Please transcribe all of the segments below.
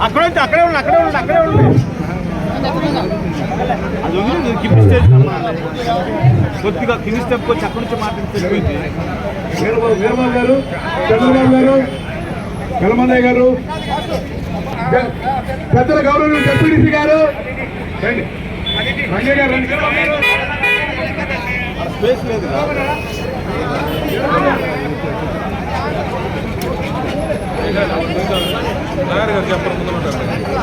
అక్కడ ఉంటే అక్కడే ఉండి అక్కడే ఉండి అక్కడే ఉండి అది ఉంది కింది స్టేజ్ కొద్దిగా కింది స్టెప్ వచ్చి అక్కడి నుంచి మాట్లాడితే వీరబాబు గారు చంద్రబాబు గారు కలమన్నయ్య గారు పెద్దల గౌరవ డిప్యూటీసీ గారు రండి రండి గారు రండి స్పేస్ లేదు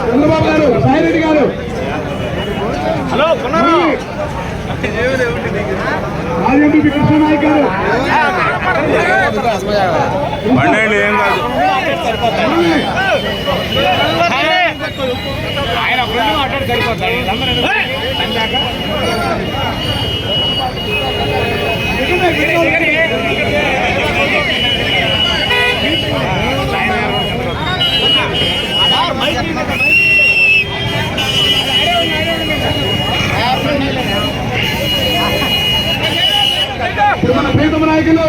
చంద్రబాబు గారు సాయిరెడ్డి గారు. హలో రాజంపి కృష్ణనాయక్ గారు. బండి ఏం కాదు. ఆయన మాట్లాడి సరిపోతాడు మన ప్రీతమ నాయకులు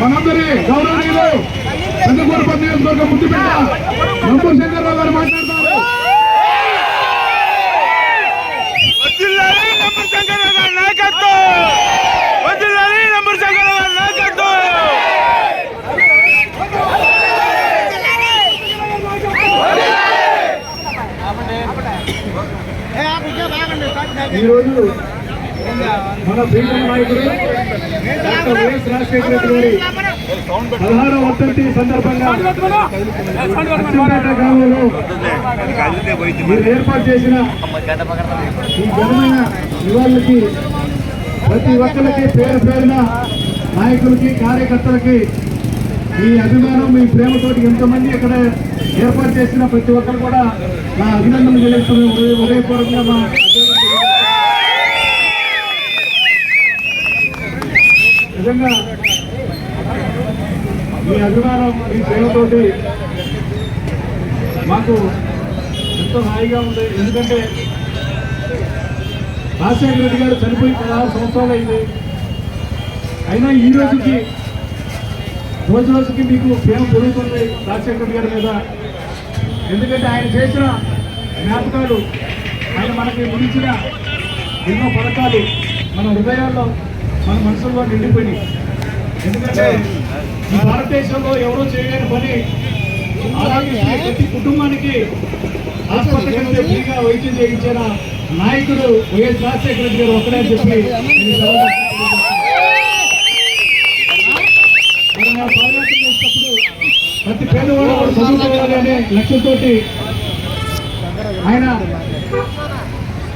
మనందరి గౌరవనీయులు చంద్రపూర్ నియోజకవర్గం ముద్దుపేట నంబూరు శంకర్రావు గారు మాట్లాడతారు. నాయకత్వం వదిలాలి నంబర్ శంకర్ గారి నాయకత్వం ఈరోజు మన ప్రీతం నాయకుడు డాక్టర్ వైఎస్ రాజశేఖర రెడ్డి గారి పదహారవ వర్తంతి సందర్భంగా గ్రామంలో మీరు ఏర్పాటు చేసిన ఈ ఘనమైన నివాళులకి ప్రతి ఒక్కరికి పేరు పేరున నాయకులకి కార్యకర్తలకి మీ అభిమానం మీ ప్రేమతోటి ఎంతమంది ఇక్కడ ఏర్పాటు చేసిన ప్రతి ఒక్కరు కూడా నా అభినందనలు తెలియజేస్తున్నాను. ఉదయ- ఉదయపూర్వకంగా మా నిజంగా మీ అభిమానం మీ ప్రేమతోటి మాకు ఎంతో హాయిగా ఉంది. ఎందుకంటే రాజశేఖర రెడ్డి గారు చనిపోయి పదహారు సంవత్సరాలు అయింది. అయినా ఈ రోజుకి రోజు రోజుకి మీకు ప్రేమ పెరుగుతుంది రాజశేఖర రెడ్డి గారి మీద. ఎందుకంటే ఆయన చేసిన జ్ఞాపకాలు ఆయన మనకి గురించిన ఎన్నో పథకాలు మన హృదయాల్లో మన మనసుల్లో నిండిపోయినాయి. ఎందుకంటే ఈ భారతదేశంలో ఎవరూ చేయలేని పని ఆరోగ్యశ్రీ ప్రతి కుటుంబానికి ఆసుపత్రి ఫ్రీగా వైద్యం చేయించిన నాయకుడు వైఎస్ రాజశేఖర రెడ్డి గారు ఒక్కడే చెప్పి ప్రతి పేదవాడు కూడా చదువుకోవాలి అనే లక్ష్యంతోటి ఆయన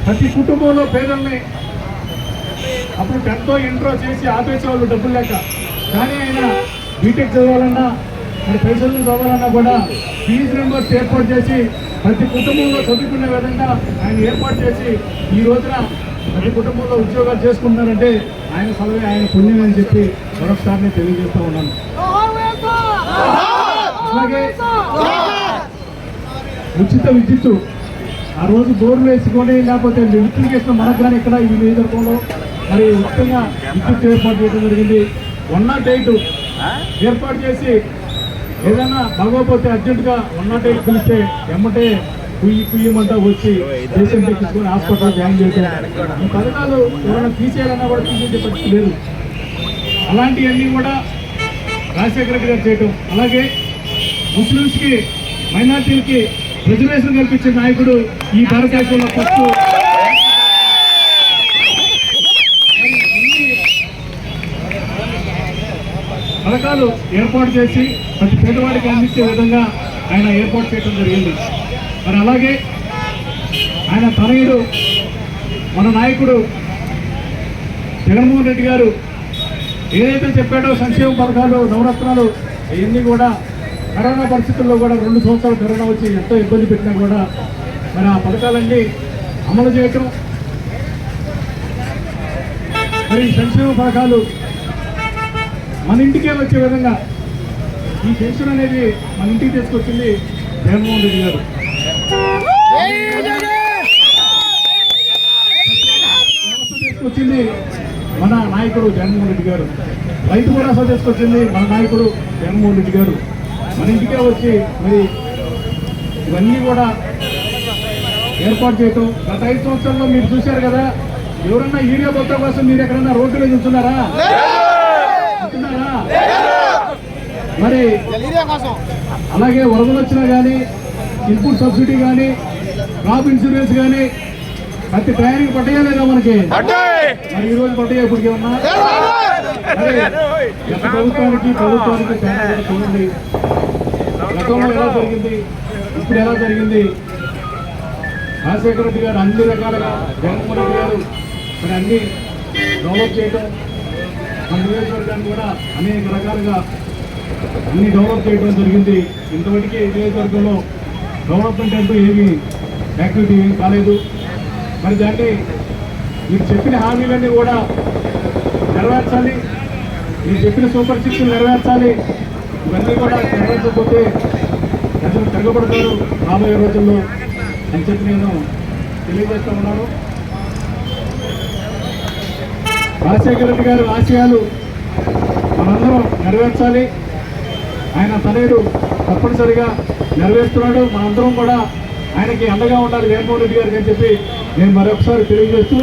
ప్రతి కుటుంబంలో పేదల్ని అప్పుడు టెన్త్ ఇంట్రో చేసి ఆపేసేవాళ్ళు డబ్బులు లేక. కానీ ఆయన బీటెక్ చదవాలన్నా మరి పైసలు చదవాలన్నా కూడా ఫీజు మెంబర్స్ ఏర్పాటు చేసి ప్రతి కుటుంబంలో చదువుకునే విధంగా ఆయన ఏర్పాటు చేసి ఈ రోజున ప్రతి కుటుంబంలో ఉద్యోగాలు చేసుకుంటున్నారంటే ఆయన సలవే ఆయన పుణ్యం అని చెప్పి మరొకసారి నేను తెలియజేస్తూ ఉన్నాను. అలాగే ఉచిత విద్యుత్తు. ఆ రోజు బోర్లు వేసుకొని లేకపోతే విద్యుత్ చేసిన మనకు కానీ ఇక్కడ ఈ నియోజకవర్గంలో మరి ఉచితంగా విద్యుత్ ఏర్పాటు చేయడం జరిగింది. వన్ నాట్ ఎయిట్ ఏర్పాటు చేసి ఏదైనా బాగోపోతే అర్జెంటుగా వన్ నాట్ ఎయిట్ పిలిస్తే ఎమ్మటే కుయ్యి కుయ్యమంటా వచ్చి దేశం తెచ్చుకొని హాస్పిటల్ జాయిన్ చేయడం ఈ పథకాలు ఎవరైనా తీసేయాలన్నా కూడా తీసేసే పరిస్థితి లేదు. అలాంటివన్నీ కూడా రాజశేఖర రెడ్డి గారు చేయటం. అలాగే ముస్లిమ్స్కి మైనార్టీలకి రిజర్వేషన్ కల్పించే నాయకుడు ఈ భారతదేశంలో ఫస్ట్ మరి ఇన్ని పథకాలు ఏర్పాటు చేసి ప్రతి పేదవాడికి అందించే విధంగా ఆయన ఏర్పాటు చేయడం జరిగింది. మరి అలాగే ఆయన తనయుడు మన నాయకుడు జగన్మోహన్ రెడ్డి గారు ఏదైతే చెప్పాడో సంక్షేమ పథకాలు నవరత్నాలు ఇవన్నీ కూడా కరోనా పరిస్థితుల్లో కూడా రెండు సంవత్సరాలు కరోనా వచ్చి ఎంతో ఇబ్బంది పెట్టినా కూడా మరి ఆ పథకాలన్నీ అమలు చేయటం మరి సంక్షేమ పథకాలు మన ఇంటికే వచ్చే విధంగా ఈ పెన్షన్ అనేది మన ఇంటికి తీసుకొచ్చింది జగన్మోహన్ రెడ్డి గారు. తీసుకొచ్చింది మన నాయకుడు జగన్మోహన్ రెడ్డి గారు. రైతు భరోసా తీసుకొచ్చింది మన నాయకుడు జగన్మోహన్ రెడ్డి గారు. మన ఇంటికే వచ్చి మరి ఇవన్నీ కూడా ఏర్పాటు చేయటం గత ఐదు సంవత్సరాల్లో మీరు చూశారు కదా ఎవరన్నా ఈడియో బొత్త కోసం మీరు ఎక్కడన్నా రోడ్డు మీద మరి అలాగే వరదలు వచ్చినా కానీ ఇన్పుట్ సబ్సిడీ కానీ క్రాప్ ఇన్సూరెన్స్ కానీ ప్రతి టయానికి పట్టయా లేదా మనకి? మరి ఈ రోజు పట్టయా ఇప్పటికి ఉన్నా ప్రభుత్వానికి ప్రభుత్వానికి చూడండి. గతంలో ఎలా జరిగింది? ఇప్పుడు ఎలా జరిగింది? రాజశేఖర రెడ్డి గారు అన్ని రకాలుగా జగన్మోహన్ రెడ్డి గారు మరి అన్ని డెవలప్ చేయడం మన నియోజకవర్గాన్ని కూడా అనేక రకాలుగా అన్ని డెవలప్ చేయడం జరిగింది. ఇంతవరకు నియోజకవర్గంలో డెవలప్మెంట్ అంటూ ఏమి యాక్టివిటీ ఏమి కాలేదు. మరి దాన్ని మీరు చెప్పిన హామీలన్నీ కూడా నెరవేర్చాలి. మీరు చెప్పిన సూపర్ సిక్స్ నెరవేర్చాలి. ఇవన్నీ కూడా నెరవేర్చకపోతే ప్రజలు తిరగబడతారు రాబోయే రోజుల్లో అని చెప్పి నేను తెలియజేస్తా ఉన్నాను. రాజశేఖర రెడ్డి గారి ఆశయాలు మనందరం నెరవేర్చాలి. ఆయన తనయుడు తప్పనిసరిగా నెరవేరుస్తున్నాడు. మనందరం కూడా ఆయనకి అండగా ఉండాలి. జగన్మోహన్ రెడ్డి గారికి అని చెప్పి నేను మరొకసారి తెలియజేస్తూ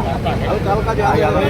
Tahu, kalau.